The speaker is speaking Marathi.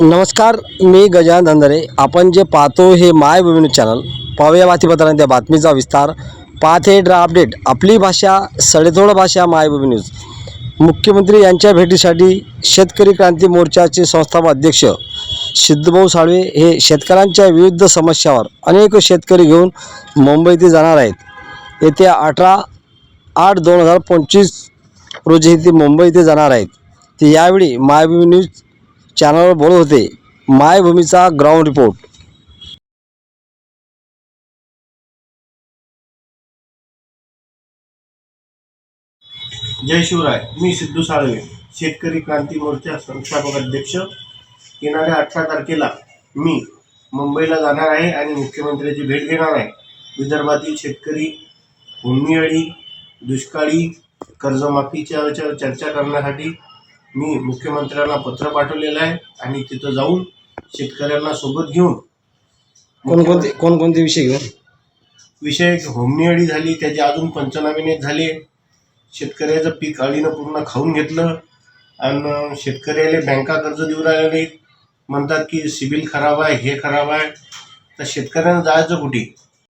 नमस्कार मी गजानन धंदरे. आपण जे पाहतो हे माय न्यूज चॅनल. पाहूया बातमीपत्रांत त्या बातमीचा विस्तार. पाहते ड्रा अपडेट. आपली भाषा सडेतोड भाषा माय न्यूज. मुख्यमंत्री यांच्या भेटीसाठी शेतकरी क्रांती मोर्चाचे संस्थापक अध्यक्ष सिद्धभाऊ साळवे हे शेतकऱ्यांच्या विविध समस्यावर अनेक शेतकरी घेऊन मुंबई जाणार आहेत. येत्या अठरा आठ दोन हजार पंचवीस रोजी ते मुंबई येथे जाणार आहेत. ते यावेळी मायभूमी न्यूज चॅनलवर बोलत होते. मायभूमीचा ग्राउंड रिपोर्ट. जय शिवराय मी सिद्धू साळवे शेतकरी क्रांती मोर्चा संस्थापक अध्यक्ष. येणाऱ्या अठरा तारखेला मी मुंबईला जाणार आहे आणि मुख्यमंत्र्याची भेट घेणार आहे. विदर्भातील शेतकरी भूमिअळी दुष्काळी कर्जमाफीच्या चर्चा करण्यासाठी मी मुख्यमंत्र्यांना पत्र पाठवलेलं आहे आणि तिथं जाऊन शेतकऱ्यांना सोबत घेऊन कोणकोणते कोणकोणते विषय घेऊन विषय होमनिअळी झाली त्याचे अजून पंचनामे झाले. शेतकऱ्याचं पीक अळीनं पूर्ण खाऊन घेतलं आणि शेतकऱ्याला बँका कर्ज देऊ राहिल्या नाहीत. म्हणतात की सिबिल खराब आहे हे खराब आहे. तर शेतकऱ्यांना जायचं कुठे?